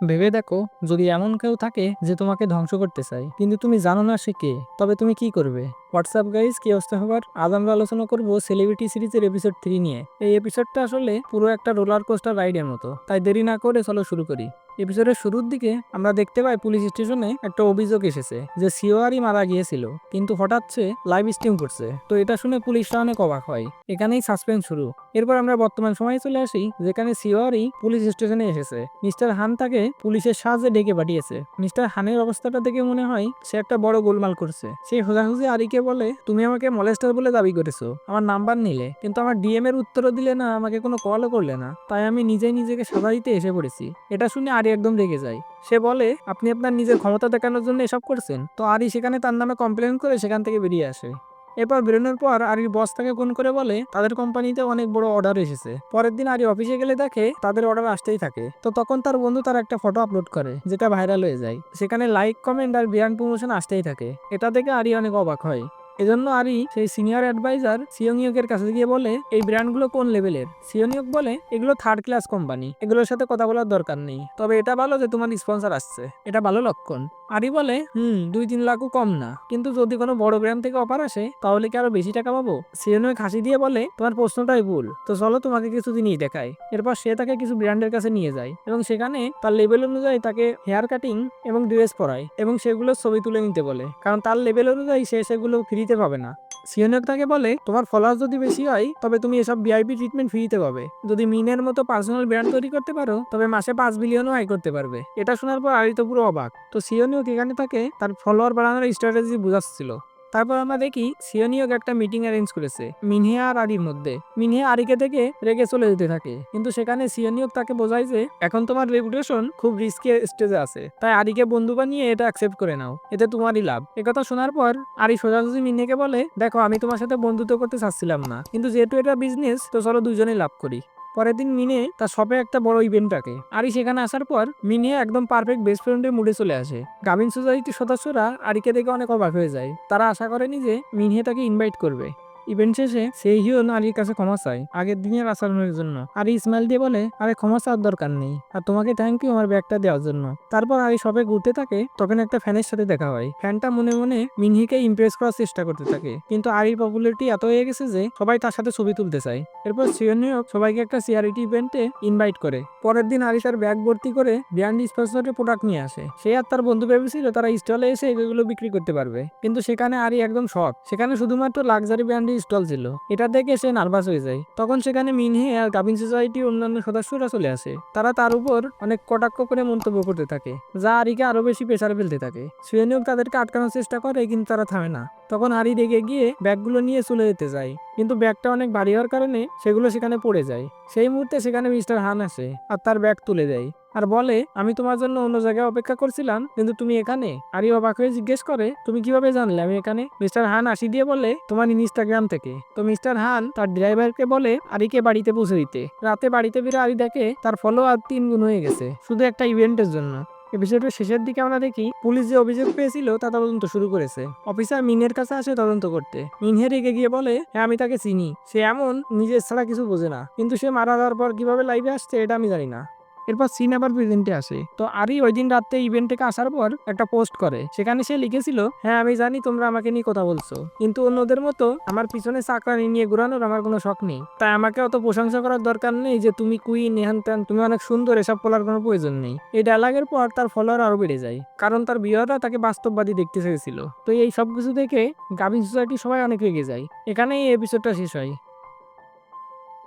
ভেবে দেখো, যদি এমন কেউ থাকে যে তোমাকে ধ্বংস করতে চায়, কিন্তু তুমি জানো না সে কে, তবে তুমি কি করবে? হোয়াটসঅ্যাপ গাইজ কি অবস্থা হবার? আজ আমরা আলোচনা করব সেলিব্রিটি সিরিজের এপিসোড থ্রি নিয়ে। এই এপিসোডটা আসলে পুরো একটা রোলার কোস্টার রাইডের মতো, তাই দেরি না করে চলো শুরু করি। এপিসোডের শুরুর দিকে আমরা দেখতে পাই পুলিশ স্টেশনে একটা অভিযোগ এসেছে যে সিওয়ারই মারা গিয়েছিল, কিন্তু হঠাৎ সে লাইভ স্ট্রিম করছে। তো এটা শুনে পুলিশরা অনেক অবাক হয়। এখানেই সাসপেন্স শুরু। এরপর আমরা বর্তমান সময়ে চলে আসি, যেখানে সিওয়ারই পুলিশ স্টেশনে এসেছে। মিস্টার হান তাকে পুলিশের সাহায্যে ডেকে পাঠিয়েছে। মিস্টার হানের অবস্থাটা দেখে মনে হয় সে একটা বড় গোলমাল করছে। সে সোজাসুজি আরিকে বলে, তুমি আমাকে মলেস্টার বলে দাবি করেছ। আমার নাম্বার নিলে। কিন্তু আমার ডিএম এর উত্তরও দিলে না, আমাকে কোনো কলও করলে না। তাই আমি নিজেই নিজেকে সাজা দিতে এসে পড়েছি। এটা শুনে আরি একদম রেগে যায়। সে বলে, আপনি আপনার নিজের ক্ষমতা দেখানোর জন্য এসব করছেন? তো আরি সেখানে তার নামে কমপ্লেন করে সেখান থেকে বেরিয়ে আসে। এরপর বেরোনোর পর আরির বস তাকে ফোন করে বলে, তাদের কোম্পানিতে অনেক বড় অর্ডার এসেছে। পরের দিন আরি অফিসে গেলে দেখে তাদের অর্ডার আসতেই থাকে। তো তখন তার বন্ধু তার একটা ফটো আপলোড করে, যেটা ভাইরাল হয়ে যায়। সেখানে লাইক কমেন্ট আর বিয়ান প্রমোশন আসতেই থাকে। এটা দেখে আরি অনেক অবাক হয়। এজন্য আরি সেই সিনিয়র অ্যাডভাইজার সিওনিয়কের কাছে গিয়ে বলে, এই ব্র্যান্ডগুলো কোন লেভেলের? সিওনিয়ক বলে, এগুলো থার্ড ক্লাস কোম্পানি। এগুলোর সাথে কথা বলার দরকার নেই। তবে এটা ভালো যে তোমার স্পন্সার আসছে। এটা ভালো লক্ষণ। আরি বলে, হুম, দুই তিন লাখও কম না। কিন্তু যদি কোনো বড় গ্রাম থেকে অফার আসে, তাহলে কি আরও বেশি টাকা পাবো? সেজন্য খাসি দিয়ে বলে, তোমার প্রশ্নটাই ভুল। তো চলো তোমাকে কিছু জিনিস দেখায় এরপর সে তাকে কিছু ব্র্যান্ডের কাছে নিয়ে যায় এবং সেখানে তার লেভেল অনুযায়ী তাকে হেয়ার কাটিং এবং ড্রেস পরায় এবং সেগুলো ছবি তুলে নিতে বলে। কারণ তার লেভেল অনুযায়ী সে সেগুলো ফ্রিতে পাবে না। সিওনিয়ক তাকে বলে, তোমার ফলোয়ার যদি বেশি হয়, তবে তুমি এসব ভিআইপি ট্রিটমেন্ট ফ্রিতে পাবে। যদি মিনের মতো পার্সোনাল ব্র্যান্ড তৈরি করতে পারো, তবে মাসে পাঁচ বিলিয়নও আয় করতে পারবে। এটা শোনার পর আরি তো পুরো অবাক। তো সিওনিয়ক এখানে তাকে তার ফলোয়ার বাড়ানোর স্ট্র্যাটেজি বুঝাচ্ছিল। তারপর আমরা দেখি সিওনিয়ক একটা মিটিং অ্যারেঞ্জ করেছে, মিনহে আর আরির মধ্যে। মিনহে আরিকে থেকে রেগে চলে যেতে থাকে, কিন্তু সেখানে সিওনিয়ক তাকে বোঝায় যে, এখন তোমার রেপুটেশন খুব রিস্কি স্টেজে আছে, তাই আরিকে বন্ধু বানিয়ে এটা অ্যাকসেপ্ট করে নাও, এতে তোমারই লাভ। একথা শোনার পর আরি সোজাসুজি মিনহেকে বলে, দেখো, আমি তোমার সাথে বন্ধুত্ব করতে চাচ্ছিলাম না, কিন্তু যেহেতু এটা বিজনেস তো চলো দুজনেই লাভ করি। পরের দিন মিনে তার শপে একটা বড় ইভেন্ট রাখে আরি সেখানে আসার পর মিনে একদম পারফেক্ট বেস্ট ফ্রেন্ডের মুডে চলে আসে। গাভিন সোসাইটির সদস্যরা আরিকে দেখে অনেক অবাক হয়ে যায়। তারা আশা করেনি যে মিনহে তাকে ইনভাইট করবে। ইভেন্ট শেষে সেই হিও আরির কাছে ক্ষমা চায়, আগের দিনের আচরণের জন্য। আরি ইসমাইল দিয়ে বলে, আরে, ক্ষমা চাওয়ার দরকার নেই। আর তোমাকে থ্যাংক ইউ আমার ব্যাগটা দেওয়ার জন্য। তারপর আরি সবে ঘুরতে থাকে, তখন একটা ফ্যানের সাথে দেখা হয়। ফ্যানটা মনে মনে মিনহিকে ইমপ্রেস করার চেষ্টা করতে থাকে। কিন্তু আরির পপুলারিটি এত হয়ে গেছে যে সবাই তার সাথে ছবি তুলতে চায়। এরপর সিওনিয়ক সবাইকে একটা সিআরিটি ইভেন্টে ইনভাইট করে। পরের দিন আরি তার ব্যাগ ভর্তি করে ব্র্যান্ড স্পন্সরের প্রোডাক্ট নিয়ে আসে। সে আর তার বন্ধু ভেবেছিল তারা স্টলে এসে এগুলো বিক্রি করতে পারবে। কিন্তু সেখানে আরি একদম শখ সেখানে শুধুমাত্র লাক্সারি ব্র্যান্ডের স্টল ছিল এটা দেখে সে নার্ভাস হয়ে যায়। তখন সেখানে মিনহে আর গাভিন সোসাইটির অন্যান্য সদস্যরা চলে আসে। তারা তার উপর অনেক কটাক্ষ করে মন্তব্য করতে থাকে, যা আরিকে আরও বেশি প্রেসার ফেলতে থাকে। সুয়েনিয়ক তাদেরকে আটকানোর চেষ্টা করে, কিন্তু তারা থামে না। তখন আরি রেগে গিয়ে ব্যাগগুলো নিয়ে চলে যেতে যায়। কিন্তু ব্যাগটা অনেক ভারী হওয়ার কারণে সেগুলো সেখানে পড়ে যায়। সেই মুহূর্তে সেখানে মিস্টার হান আসে আর তার ব্যাগ তুলে দেয়। আর বলে, আমি তোমার জন্য অন্য জায়গায় অপেক্ষা করছিলাম, কিন্তু তুমি এখানে। আরি অবাক হয়ে জিজ্ঞেস করে, তুমি কীভাবে জানলে আমি এখানে? মিস্টার হান আসি দিয়ে বলে, তোমার ইনস্টাগ্রাম থেকে। তো মিস্টার হান তার ড্রাইভারকে বলে, আরিকে বাড়িতে পৌঁছে দিতে। রাতে বাড়িতে ফিরে আরি দেখে তার ফলো আর তিন গুণ হয়ে গেছে, শুধু একটা ইভেন্টের জন্য। এপিসোডের শেষের দিকে আমরা দেখি, পুলিশ যে অভিযোগ পেয়েছিল তা তদন্ত শুরু করেছে। অফিসার মিনের কাছে আসে তদন্ত করতে। মিনহে রেগে গিয়ে বলে হ্যাঁ আমি তাকে চিনি। সে এমন, নিজের ছাড়া কিছু বোঝে না। কিন্তু সে মারা যাওয়ার পর কীভাবে লাইভে আসছে, এটা আমি জানি না। এরপর সিন আবার প্রেজেন্টে আসে। তো আরই ওই দিন রাত্রে ইভেন্ট থেকে আসার পর একটা পোস্ট করে। সেখানে সে লিখেছিল হ্যাঁ আমি জানি তোমরা আমাকে নিয়ে কথা বলছো। কিন্তু অন্যদের মতো আমার পিছনে চাকরানি নিয়ে ঘুরানোর আমার কোনো শখ নেই। তাই আমাকে অত প্রশংসা করার দরকার নেই যে তুমি কুইন নেহান ত্যান তুমি অনেক সুন্দর, এসব বলার কোনো প্রয়োজন নেই। এই ডায়লগের পর তার ফলোয়ার আরও বেড়ে যায়। কারণ তার বিয়াররা তাকে বাস্তববাদী দেখতে চেয়েছিল। তো এই সব কিছু দেখে গাভিন সোসাইটি সবাই অনেক রেগে যায়। এখানেই এপিসোডটা শেষ হয়।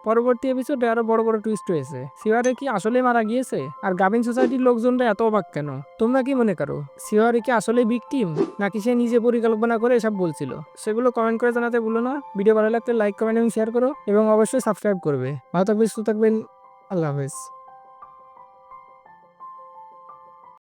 পরবর্তী এপিসোডে আরও বড় বড় টুইস্ট হয়েছে। সিওয়ারে কি আসলে মারা গিয়েছে? আর গাভিন সোসাইটির লোকজনরা এত অবাক কেন? তোমরা কি মনে করো সিওয়ারে কি আসলে ভিকটিম নাকি সে নিজে পরিকল্পনা করে এসব বলছিল? সেগুলো কমেন্ট করে জানাতে ভুলো না। ভিডিও ভালো লাগলে লাইক কমেন্ট এবং শেয়ার করো, এবং অবশ্যই সাবস্ক্রাইব করবে। ভালো থাকবে সুস্থ থাকবেন। আল্লাহ হাফেজ।